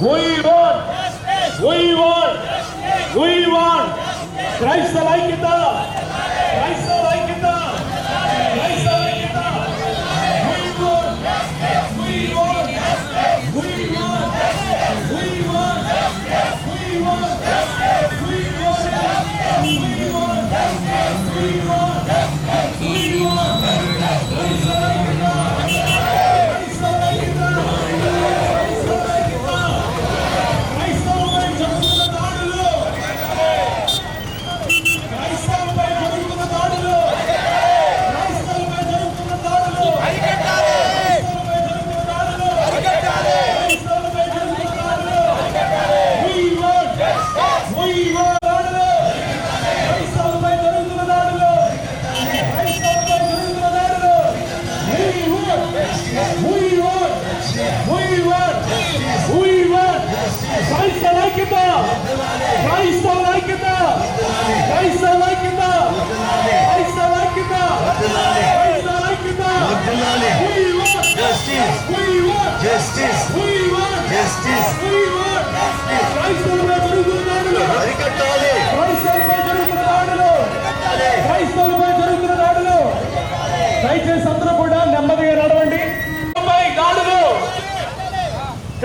We won. We won. We won. Christ the like it.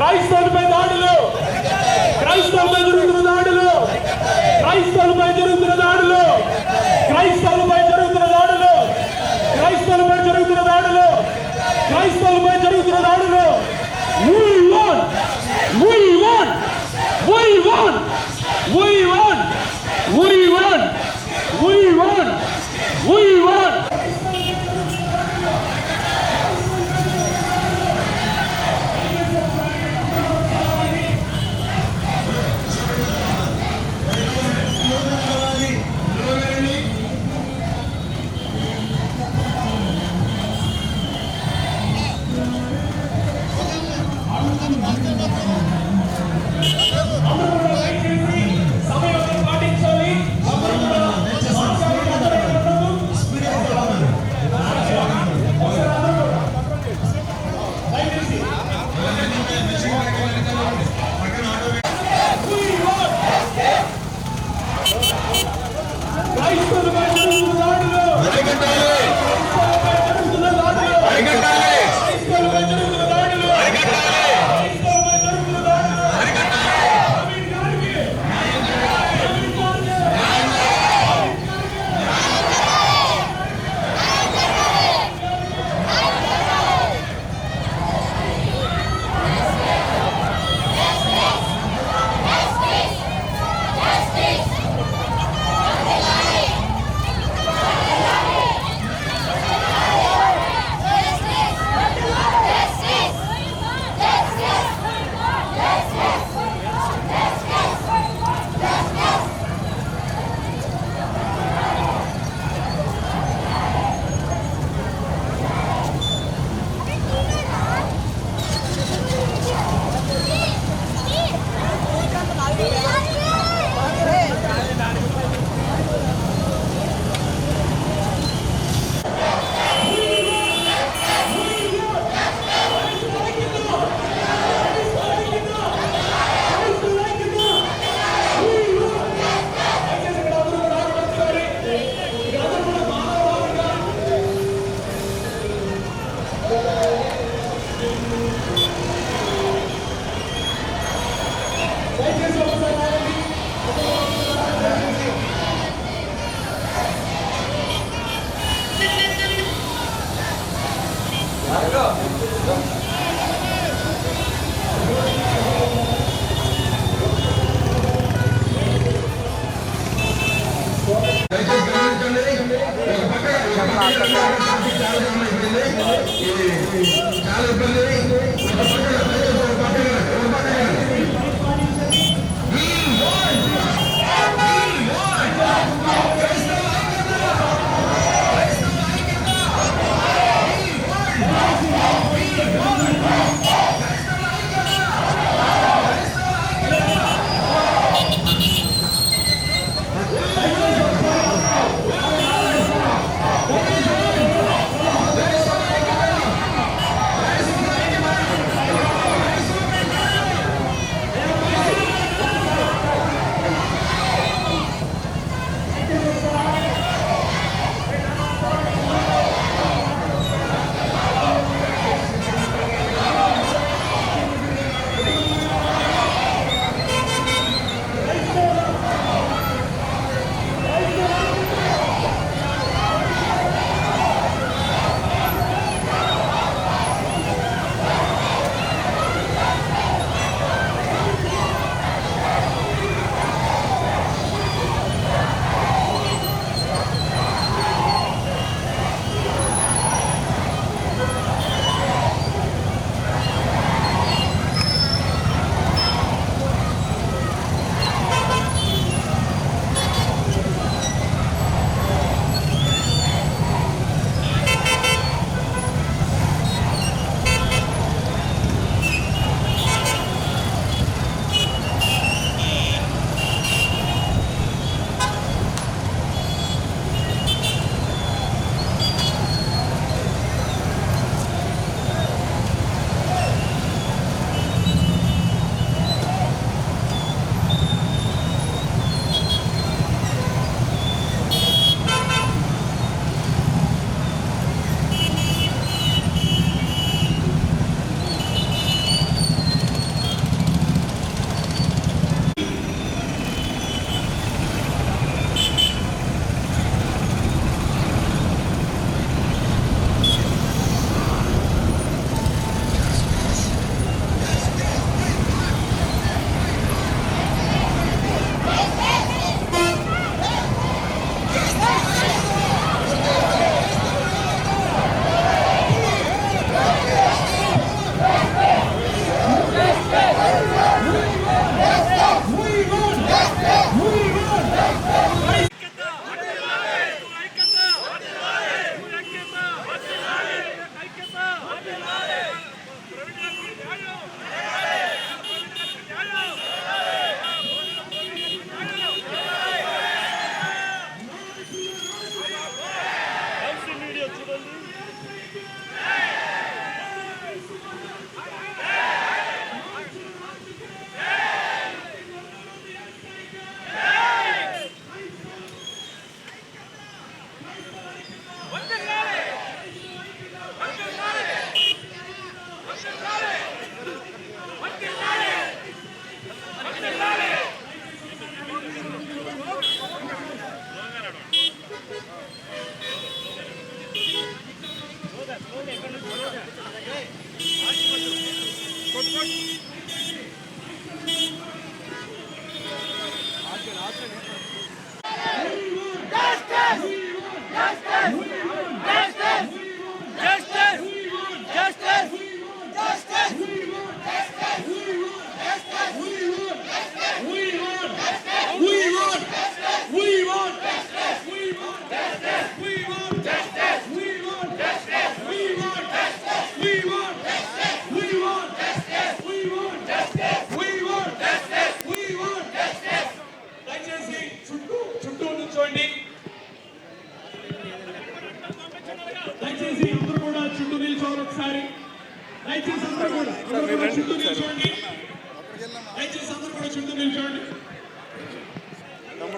క్రైస్తవులపై దాడులు క్రైస్తవులపై జరుగుతున్న దాడులు. క్రైస్తవులపై జరుగుతున్న దాడులు. క్రైస్తవులు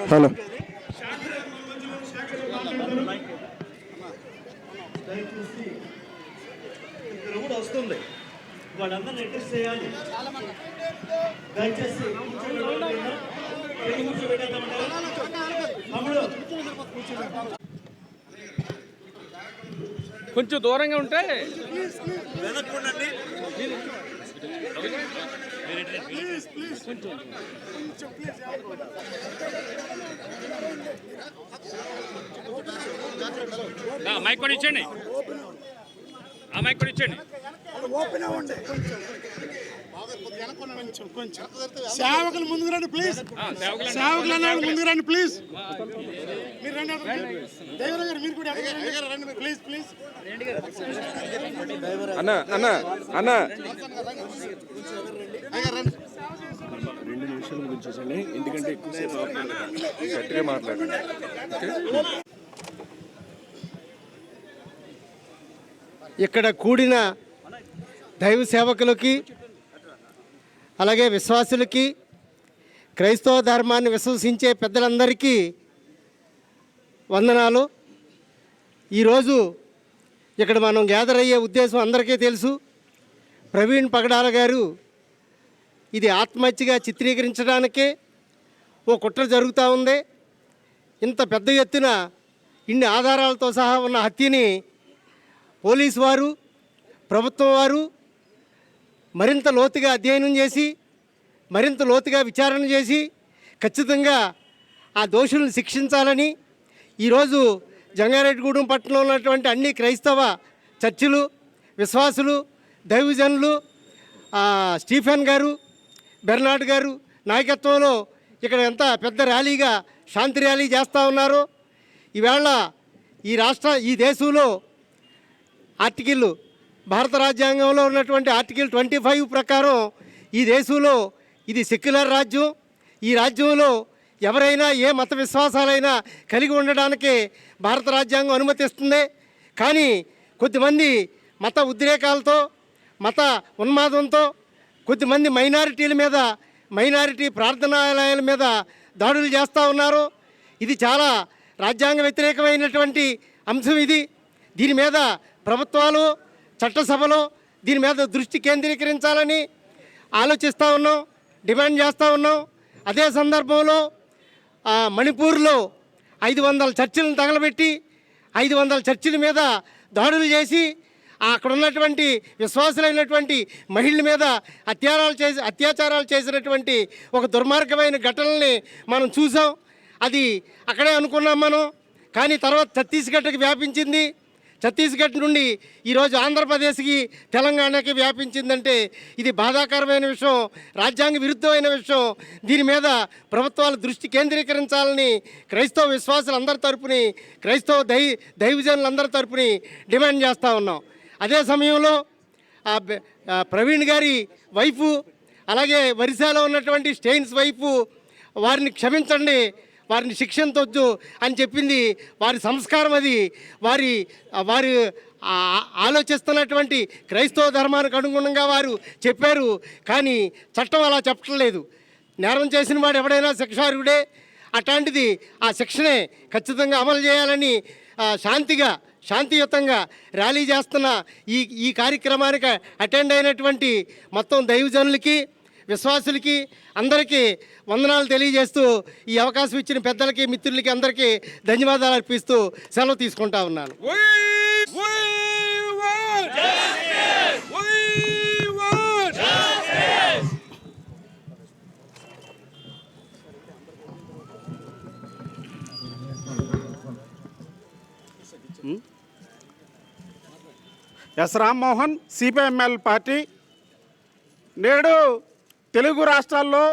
హలో ఇక్కడ కూడా వస్తుంది వాళ్ళందరినీ అడ్రస్ చేయాలి దయచేసి కొంచెం దూరంగా ఉంటే వెనక్కి ఉండండి ఆ, మైక్ కూడా ఇచ్చండి ఆ మైక్ కూడా ఇచ్చండి సేవకులు ముందుకు రండి ప్లీజ్. సేవకులు అన్నాడు ముందుకు రండి ప్లీజ్ మీరు రండి దేవర గారు మీరు కూడా రండి ప్లీజ్ ప్లీజ్ అన్న అన్న అన్న రెండు విషయం గురించి ఎందుకంటే గట్టిగా మాట్లాడండి. ఇక్కడ కూడిన దైవ సేవకులకి అలాగే విశ్వాసులకి క్రైస్తవ ధర్మాన్ని విశ్వసించే పెద్దలందరికీ వందనాలు. ఈరోజు ఇక్కడ మనం గ్యాదర్ అయ్యే ఉద్దేశం అందరికీ తెలుసు. ప్రవీణ్ పగడాల గారు ఇది ఆత్మహత్యగా చిత్రీకరించడానికే ఓ కుట్ర జరుగుతూ ఉంది. ఇంత పెద్ద ఎత్తున ఇన్ని ఆధారాలతో సహా ఉన్న హత్యని పోలీసు వారు ప్రభుత్వం వారు మరింత లోతుగా అధ్యయనం చేసి మరింత లోతుగా విచారణ చేసి ఖచ్చితంగా ఆ దోషులను శిక్షించాలని ఈరోజు జంగారెడ్డిగూడెం పట్టణంలో ఉన్నటువంటి అన్ని క్రైస్తవ చర్చిలు విశ్వాసులు దైవజనులు స్టీఫెన్ గారు బెర్నాడ్ గారు నాయకత్వంలో ఇక్కడ ఎంత పెద్ద ర్యాలీగా శాంతి ర్యాలీ చేస్తూ ఉన్నారు ఈవేళ ఈ రాష్ట్ర ఈ దేశంలో ఆర్టికల్ భారత రాజ్యాంగంలో ఉన్నటువంటి ఆర్టికల్ ట్వంటీ ఫైవ్ ప్రకారం ఈ దేశంలో ఇది సెక్యులర్ రాజ్యం. ఈ రాజ్యంలో ఎవరైనా ఏ మత విశ్వాసాలైనా కలిగి ఉండడానికి భారత రాజ్యాంగం అనుమతిస్తుంది. కానీ కొద్దిమంది మత ఉద్రేకాలతో మత ఉన్మాదంతో కొద్దిమంది మైనారిటీల మీద మైనారిటీ ప్రార్థనాలయాల మీద దాడులు చేస్తూ ఉన్నారు. ఇది చాలా రాజ్యాంగ వ్యతిరేకమైనటువంటి అంశం ఇది. దీని మీద ప్రభుత్వాలు చట్టసభలో దీని మీద దృష్టి కేంద్రీకరించాలని ఆలోచిస్తూ ఉన్నాం డిమాండ్ చేస్తూ ఉన్నాం. అదే సందర్భంలో మణిపూర్లో ఐదు వందల చర్చిలను తగలబెట్టి ఐదు వందల చర్చిల మీద దాడులు చేసి అక్కడ ఉన్నటువంటి విశ్వాసులైనటువంటి మహిళల మీద అత్యాచారాలు చేసి అత్యాచారాలు చేసినటువంటి ఒక దుర్మార్గమైన ఘటనల్ని మనం చూసాం. అది అక్కడే అనుకున్నాం మనం. కానీ తర్వాత ఛత్తీస్గఢ్కి వ్యాపించింది. ఛత్తీస్గఢ్ నుండి ఈరోజు ఆంధ్రప్రదేశ్కి తెలంగాణకి వ్యాపించిందంటే ఇది బాధాకరమైన విషయం రాజ్యాంగ విరుద్ధమైన విషయం. దీని మీద ప్రభుత్వాలు దృష్టి కేంద్రీకరించాలని క్రైస్తవ విశ్వాసులందరి తరపుని క్రైస్తవ దై దైవజనులందరి తరపుని డిమాండ్ చేస్తూ ఉన్నాం. అదే సమయంలో ఆ ప్రవీణ్ గారి వైపు అలాగే వరిసాలో ఉన్నటువంటి స్టెయిన్స్ వైపు వారిని క్షమించండి వారిని శిక్షించవచ్చు అని చెప్పింది వారి సంస్కారం అది. వారి వారి ఆలోచిస్తున్నటువంటి క్రైస్తవ ధర్మానికి అనుగుణంగా వారు చెప్పారు కానీ చట్టం అలా చెప్పటం లేదు. నేరం చేసిన వాడు ఎవడైనా శిక్షార్హుడే అట్లాంటిది ఆ శిక్షనే ఖచ్చితంగా అమలు చేయాలని శాంతిగా శాంతియుతంగా ర్యాలీ చేస్తున్న ఈ ఈ కార్యక్రమానికి అటెండ్ అయినటువంటి మొత్తం దైవజనులకి విశ్వాసులకి అందరికీ వందనాలు తెలియజేస్తూ ఈ అవకాశం ఇచ్చిన పెద్దలకి మిత్రులకి అందరికీ ధన్యవాదాలు అర్పిస్తూ సెలవు తీసుకుంటా ఉన్నాను. S Rammohan CPIML party. నేడు తెలుగు రాష్ట్రాల్లో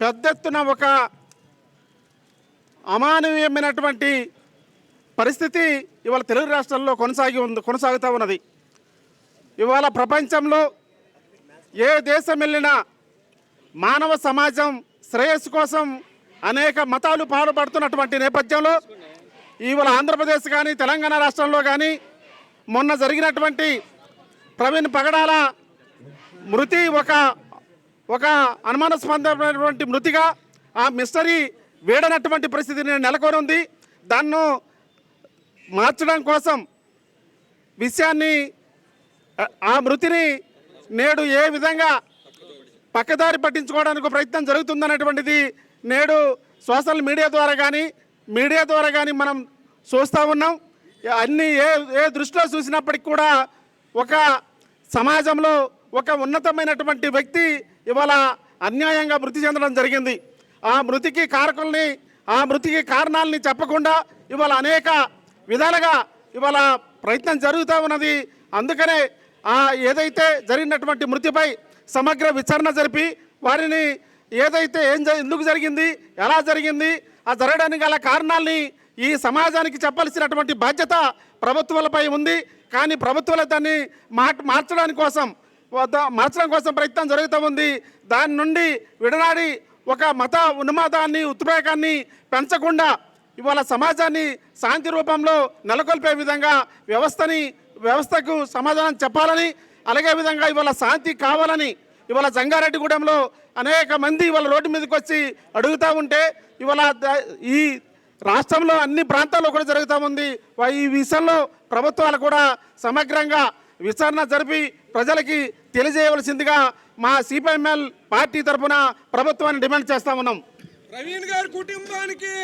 పెద్ద ఎత్తున ఒక అమానవీయమైనటువంటి పరిస్థితి ఇవాళ తెలుగు రాష్ట్రాల్లో కొనసాగి ఉంది కొనసాగుతూ ఉన్నది. ఇవాళ ప్రపంచంలో ఏ దేశం వెళ్ళినా మానవ సమాజం శ్రేయస్సు కోసం అనేక మతాలు పాడుపడుతున్నటువంటి నేపథ్యంలో ఇవాళ ఆంధ్రప్రదేశ్ కానీ తెలంగాణ రాష్ట్రంలో కానీ మొన్న జరిగినటువంటి ప్రవీణ్ పగడాల మృతి ఒక ఒక అనుమానాస్పదమైనటువంటి మృతిగా ఆ మిస్టరీ వేడనటువంటి పరిస్థితి నెలకొని ఉంది దాన్ని మార్చడం కోసం విషయాన్ని ఆ- ఆ మృతిని నేడు ఏ విధంగా పక్కదారి పట్టించుకోవడానికి ప్రయత్నం జరుగుతుందనేటువంటిది నేడు సోషల్ మీడియా ద్వారా కానీ మీడియా ద్వారా కానీ మనం చూస్తూ ఉన్నాం. అన్ని ఏ ఏ దృష్టిలో చూసినప్పటికి కూడా ఒక సమాజంలో ఒక ఉన్నతమైనటువంటి వ్యక్తి ఇవాళ అన్యాయంగా మృతి చెందడం జరిగింది. ఆ మృతికి కారకుల్ని ఆ మృతికి కారణాలని చెప్పకుండా ఇవాళ అనేక విధాలుగా ఇవాళ ప్రయత్నం జరుగుతూ ఉన్నది. అందుకనే ఆ ఏదైతే జరిగినటువంటి మృతిపై సమగ్ర విచారణ జరిపి వారిని ఏదైతే ఏం జ- ఎందుకు జరిగింది ఎలా జరిగింది ఆ జరగడానికి గల కారణాలని ఈ సమాజానికి చెప్పాల్సినటువంటి బాధ్యత ప్రభుత్వాలపై ఉంది. కానీ ప్రభుత్వాలు దాన్ని మార్ మార్చడానికి కోసం మార్చడం కోసం ప్రయత్నం జరుగుతూ ఉంది. దాని నుండి విడనాడి ఒక మత ఉన్మాదాన్ని ఉద్రేకాన్ని పెంచకుండా ఇవాళ సమాజాన్ని శాంతి రూపంలో నెలకొల్పే విధంగా వ్యవస్థని వ్యవస్థకు సమాధానం చెప్పాలని అలాగే విధంగా ఇవాళ శాంతి కావాలని ఇవాళ జంగారెడ్డిగూడెంలో అనేక మంది ఇవాళ రోడ్డు మీదకి వచ్చి అడుగుతూ ఉంటే ఇవాళ ఈ రాష్ట్రంలో అన్ని ప్రాంతాల్లో కూడా జరుగుతూ ఉంది. ఈ విషయంలో ప్రభుత్వాలు కూడా సమగ్రంగా విచారణ జరిపి ప్రజలకి తెలియజేయవలసిందిగా మా సిపిఎంఎల్ పార్టీ తరఫున ప్రభుత్వాన్ని డిమాండ్ చేస్తా ఉన్నాం. ప్రవీణ్ గారి కుటుంబానికి.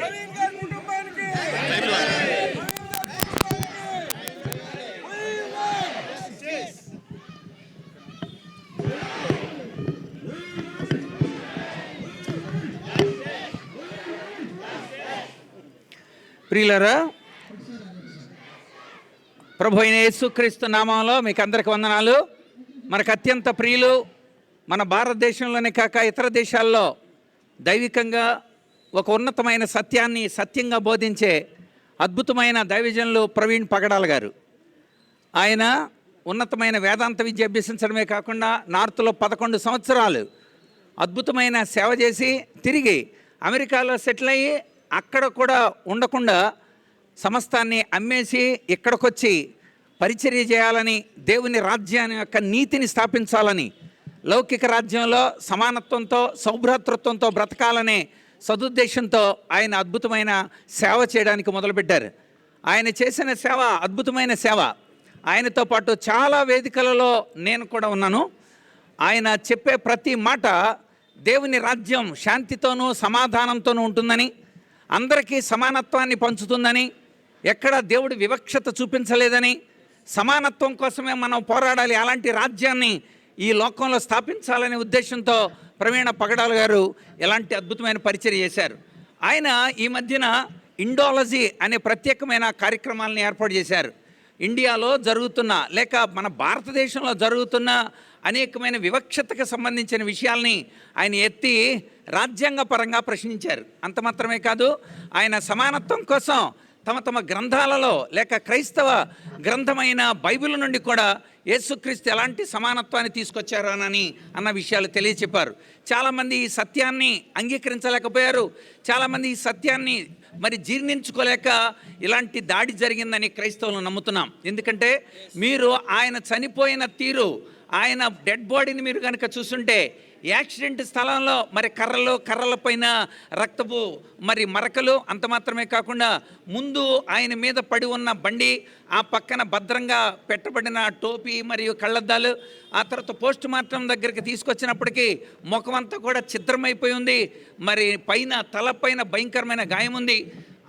ప్రవీణ్ గారి కుటుంబానికి. ప్రియులరా ప్రభు అయిన యేసుక్రీస్తు నామంలో మీకు అందరికి వందనాలు. మనకు అత్యంత ప్రియులు మన భారతదేశంలోనే కాక ఇతర దేశాల్లో దైవికంగా ఒక ఉన్నతమైన సత్యాన్ని సత్యంగా బోధించే అద్భుతమైన దైవజనులు ప్రవీణ్ పగడాల గారు. ఆయన ఉన్నతమైన వేదాంత విద్య అభ్యసించడమే కాకుండా నార్త్లో పదకొండు సంవత్సరాలు అద్భుతమైన సేవ చేసి తిరిగి అమెరికాలో సెటిల్ అయ్యి అక్కడ కూడా ఉండకుండా సమస్తాన్ని అమ్మేసి ఇక్కడికొచ్చి పరిచర్య చేయాలని దేవుని రాజ్యాన్ని యొక్క నీతిని స్థాపించాలని లౌకిక రాజ్యంలో సమానత్వంతో సౌభ్రాతృత్వంతో బ్రతకాలనే సదుద్దేశంతో ఆయన అద్భుతమైన సేవ చేయడానికి మొదలుపెట్టారు. ఆయన చేసిన సేవ అద్భుతమైన సేవ. ఆయనతో పాటు చాలా వేదికలలో నేను కూడా ఉన్నాను. ఆయన చెప్పే ప్రతి మాట దేవుని రాజ్యం శాంతితోనూ సమాధానంతోనూ ఉంటుందని అందరికీ సమానత్వాన్ని పంచుతుందని ఎక్కడ దేవుడు వివక్షత చూపించలేదని సమానత్వం కోసమే మనం పోరాడాలి అలాంటి రాజ్యాన్ని ఈ లోకంలో స్థాపించాలనే ఉద్దేశంతో ప్రవీణ పగడాల గారు ఎలాంటి అద్భుతమైన పరిచయం చేశారు. ఆయన ఈ మధ్యన ఇండాలజీ అనే ప్రత్యేకమైన కార్యక్రమాలను ఏర్పాటు చేశారు. ఇండియాలో జరుగుతున్న లేక మన భారతదేశంలో జరుగుతున్న అనేకమైన వివక్షతకు సంబంధించిన విషయాల్ని ఆయన ఎత్తి రాజ్యాంగపరంగా ప్రశ్నించారు. అంత మాత్రమే కాదు ఆయన సమానత్వం కోసం తమ తమ గ్రంథాలలో లేక క్రైస్తవ గ్రంథమైన బైబిల్ నుండి కూడా యేసుక్రీస్తు ఎలాంటి సమానత్వాన్ని తీసుకొచ్చారోనని అన్న విషయాలు తెలియచెప్పారు. చాలామంది ఈ సత్యాన్ని అంగీకరించలేకపోయారు. చాలామంది ఈ సత్యాన్ని మరి జీర్ణించుకోలేక ఇలాంటి దాడి జరిగిందని క్రైస్తవులు నమ్ముతున్నాం. ఎందుకంటే మీరు ఆయన చనిపోయిన తీరు ఆయన డెడ్ బాడీని మీరు కనుక చూస్తుంటే యాక్సిడెంట్ స్థలంలో మరి కర్రలు కర్రలపైన రక్తపు మరి మరకలు అంత మాత్రమే కాకుండా ముందు ఆయన మీద పడి ఉన్న బండి ఆ పక్కన భద్రంగా పెట్టబడిన టోపీ మరియు కళ్ళద్దాలు ఆ తర్వాత పోస్ట్ మార్టం దగ్గరికి తీసుకొచ్చినప్పటికీ ముఖం అంతా కూడా ఛిద్రమైపోయి ఉంది. మరి పైన తలపైన భయంకరమైన గాయం ఉంది.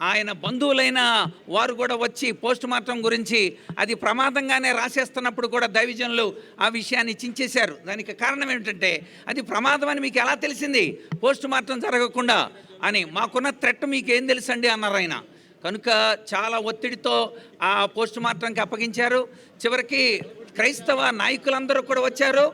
ఆయన బంధువులైన వారు కూడా వచ్చి పోస్ట్ మార్టం గురించి అది ప్రమాదంగానే రాసేస్తున్నప్పుడు కూడా దైవజనులు ఆ విషయాన్ని చించేశారు. దానికి కారణం ఏమిటంటే అది ప్రమాదం అని మీకు ఎలా తెలిసింది? పోస్ట్ మార్టం జరగకుండా అని మాకున్న థ్రెట్ మీకు ఏం తెలుసండి? అన్నారు ఆయన. కనుక చాలా ఒత్తిడితో ఆ పోస్ట్ మార్టంకి అప్పగించారు. చివరికి క్రైస్తవ నాయకులందరూ కూడా వచ్చారు.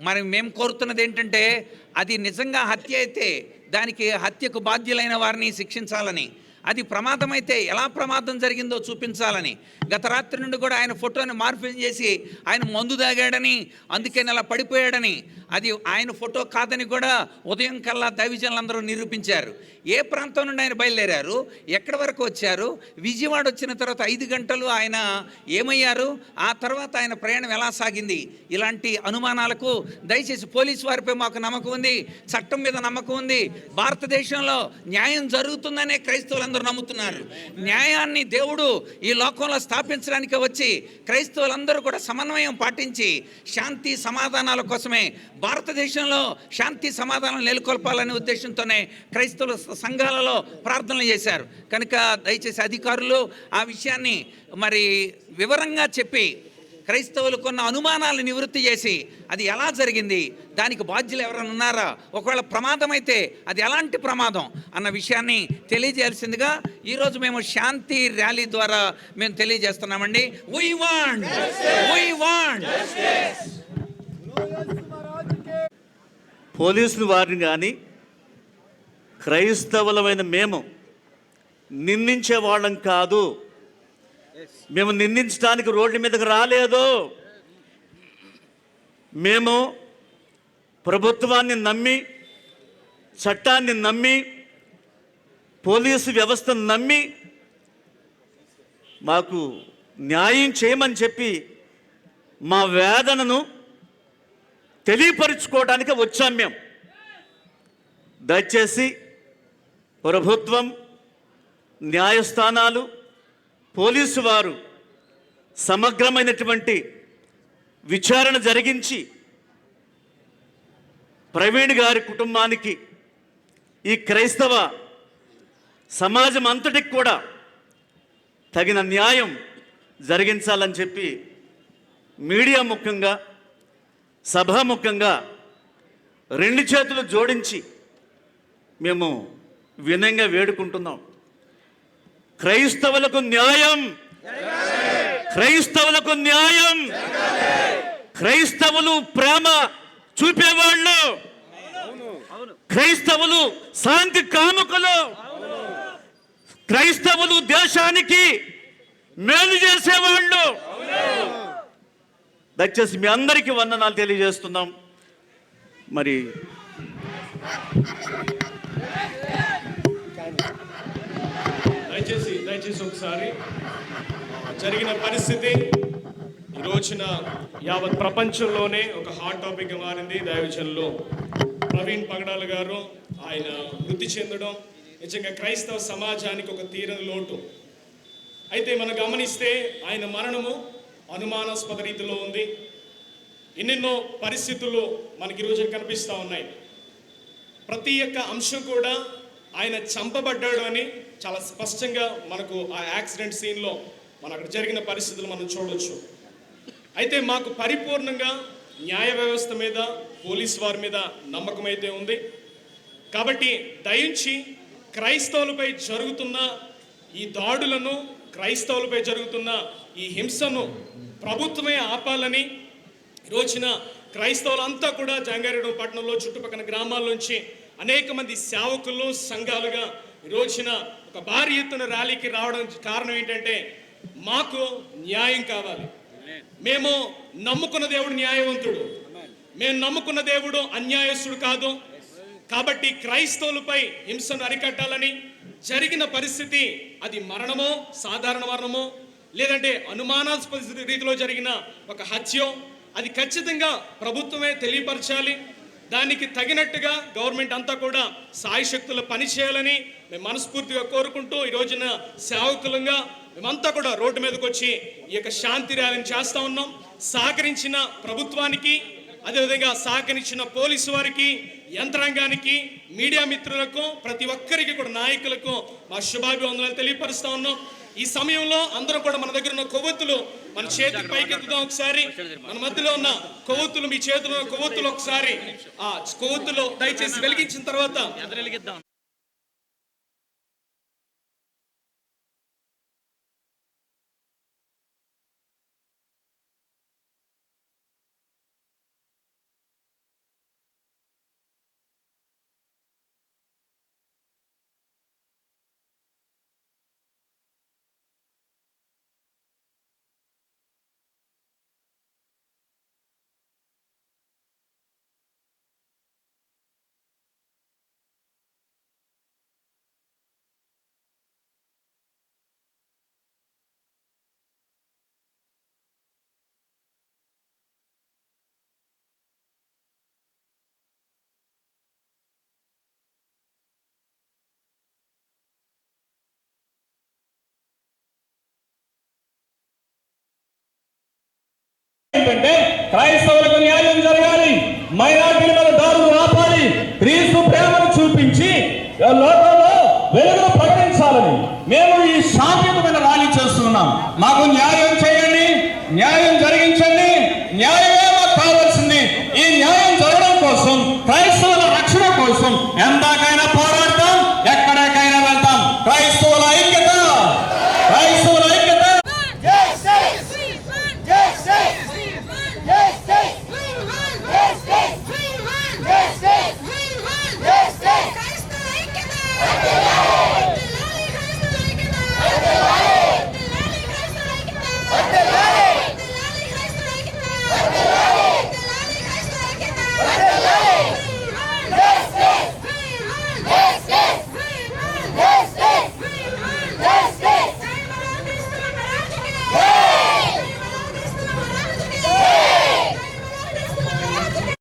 మరి మేము కోరుతున్నది ఏంటంటే అది నిజంగా హత్య అయితే దానికి హత్యకు బాధ్యులైన వారిని శిక్షించాలని. అది ప్రమాదమైతే ఎలా ప్రమాదం జరిగిందో చూపించాలని. గత రాత్రి నుండి కూడా ఆయన ఫోటోని మార్ఫింగ్ చేసి ఆయన మందు తాగాడని అందుకే అలా పడిపోయాడని. అది ఆయన ఫోటో కాదని కూడా ఉదయం కల్లా దైవజనులందరూ నిరూపించారు. ఏ ప్రాంతం నుండి ఆయన బయలుదేరారు? ఎక్కడి వరకు వచ్చారు? విజయవాడ వచ్చిన తర్వాత ఐదు గంటలు ఆయన ఏమయ్యారు? ఆ తర్వాత ఆయన ప్రయాణం ఎలా సాగింది? ఇలాంటి అనుమానాలకు దయచేసి పోలీసు వారిపై మాకు నమ్మకం ఉంది చట్టం మీద నమ్మకం ఉంది. భారతదేశంలో న్యాయం జరుగుతుందనే క్రైస్తవులందరూ నమ్ముతున్నారు. న్యాయాన్ని దేవుడు ఈ లోకంలో స్థాపించడానికి వచ్చి క్రైస్తవులందరూ కూడా సమన్వయం పాటించి శాంతి సమాధానాల కోసమే భారతదేశంలో శాంతి సమాధానం నెలకొల్పాలనే ఉద్దేశంతోనే క్రైస్తవుల సంఘాలలో ప్రార్థనలు చేశారు. కనుక దయచేసి అధికారులు ఆ విషయాన్ని మరి వివరంగా చెప్పి క్రైస్తవులు కొన్న అనుమానాలను నివృత్తి చేసి అది ఎలా జరిగింది? దానికి బాధ్యులు ఎవరైనా ఉన్నారా? ఒకవేళ ప్రమాదం అయితే అది ఎలాంటి ప్రమాదం? అన్న విషయాన్ని తెలియజేయాల్సిందిగా ఈరోజు మేము శాంతి ర్యాలీ ద్వారా మేము తెలియజేస్తున్నామండి. వీ వాంట్ వీ వాంట్ పోలీసులు వారిని కానీ క్రైస్తవులమైన మేము నిందించే వాళ్ళం కాదు. మేము నిందించడానికి రోడ్డు మీదకి రాలేదు. మేము ప్రభుత్వాన్ని నమ్మి చట్టాన్ని నమ్మి పోలీసు వ్యవస్థను నమ్మి మాకు న్యాయం చేయమని చెప్పి మా వేదనను తెలియపరుచుకోవడానికి వచ్చాం మేము. దయచేసి ప్రభుత్వం న్యాయస్థానాలు పోలీసు వారు సమగ్రమైనటువంటి విచారణ జరిగించి ప్రవీణ్ గారి కుటుంబానికి ఈ క్రైస్తవ సమాజం అంతటికి కూడా తగిన న్యాయం జరిగించాలని చెప్పి మీడియా ముఖ్యంగా సభాముఖంగా రెండు చేతులు జోడించి మేము వినయంగా వేడుకుంటున్నాం. క్రైస్తవులకు న్యాయం. క్రైస్తవులకు న్యాయం. క్రైస్తవులు ప్రేమ చూపేవాళ్ళు. క్రైస్తవులు శాంతి కాముకులు క్రైస్తవులు దేశానికి మేలు చేసేవాళ్ళు. దయచేసి మీ అందరికీ వందనాలు తెలియజేస్తున్నాం. మరి దయచేసి ఒకసారి జరిగిన పరిస్థితి. ఈ రోజున యావత్ ప్రపంచంలోనే ఒక హాట్ టాపిక్ మారింది. దైవజనులు ప్రవీణ్ పగడాల గారు ఆయన వృద్ధి చెందడం నిజంగా క్రైస్తవ సమాజానికి ఒక తీరని లోటు. అయితే మనం గమనిస్తే ఆయన మరణము అనుమానాస్పద రీతిలో ఉంది. ఎన్నెన్నో పరిస్థితులు మనకి ఈరోజు కనిపిస్తూ ఉన్నాయి. ప్రతి ఒక్క అంశం కూడా ఆయన చంపబడ్డాడు అని చాలా స్పష్టంగా మనకు ఆ యాక్సిడెంట్ సీన్లో మన అక్కడ జరిగిన పరిస్థితులు మనం చూడవచ్చు అయితే మాకు పరిపూర్ణంగా న్యాయ వ్యవస్థ మీద పోలీస్ వారి మీద నమ్మకం అయితే ఉంది. కాబట్టి దయించి క్రైస్తవులపై జరుగుతున్న ఈ దాడులను క్రైస్తవులపై జరుగుతున్న ఈ హింసను ప్రభుత్వమే ఆపాలని రోజున క్రైస్తవులంతా కూడా జంగారెడ్డి పట్టణంలో చుట్టుపక్కల గ్రామాల నుంచి అనేక మంది సేవకులు సంఘాలుగా రోజున ఒక భారీ ఎత్తున ర్యాలీకి రావడం కారణం ఏంటంటే మాకు న్యాయం కావాలి. మేము నమ్ముకున్న దేవుడు న్యాయవంతుడు. మేము నమ్ముకున్న దేవుడు అన్యాయస్తుడు కాదు. కాబట్టి క్రైస్తవులపై హింసను అరికట్టాలని జరిగిన పరిస్థితి అది మరణమో సాధారణ మరణమో లేదంటే అనుమానాస్పద రీతిలో జరిగిన ఒక హత్యో అది ఖచ్చితంగా ప్రభుత్వమే తెలియపరచాలి. దానికి తగినట్టుగా గవర్నమెంట్ అంతా కూడా సాయశక్తులు పనిచేయాలని మేము మనస్ఫూర్తిగా కోరుకుంటూ ఈ రోజున సేవకులంగా మేమంతా కూడా రోడ్డు మీదకి వచ్చి ఈ యొక్క శాంతి ర్యాలీని చేస్తా ఉన్నాం. సహకరించిన ప్రభుత్వానికి అదేవిధంగా సహకరించిన పోలీసు వారికి యంత్రాంగానికి మీడియా మిత్రులకు ప్రతి ఒక్కరికి కూడా నాయకులకు మా శుభాభివందనాలు తెలియపరుస్తా ఉన్నాం. ఈ సమయంలో అందరం కూడా మన దగ్గర ఉన్న కొవ్వొత్తులు మన చేతికి పైకెత్తుదాం ఒకసారి. మన మధ్యలో ఉన్న కొవ్వొత్తులు మీ చేతిలో కొవ్వొత్తులు ఒకసారి. ఆ కొవ్వొత్తులు దయచేసి వెలిగించిన తర్వాత క్రైస్తవులకు న్యాయం జరగాలి మైనార్టీల మీద దారులు ఆపాలి క్రీస్తు ప్రేమను చూపించి లోకంలో వెలుగును ప్రకటించాలని మేము ఈ శాంతియుతమైన ర్యాలీ చేస్తున్నాం. మాకు న్యాయం చేయండి న్యాయం జరిగించండి న్యాయమే మాకు కావాల్సింది. ఈ న్యాయం జరగడం కోసం క్రైస్తవుల రక్షణ కోసం ఎంత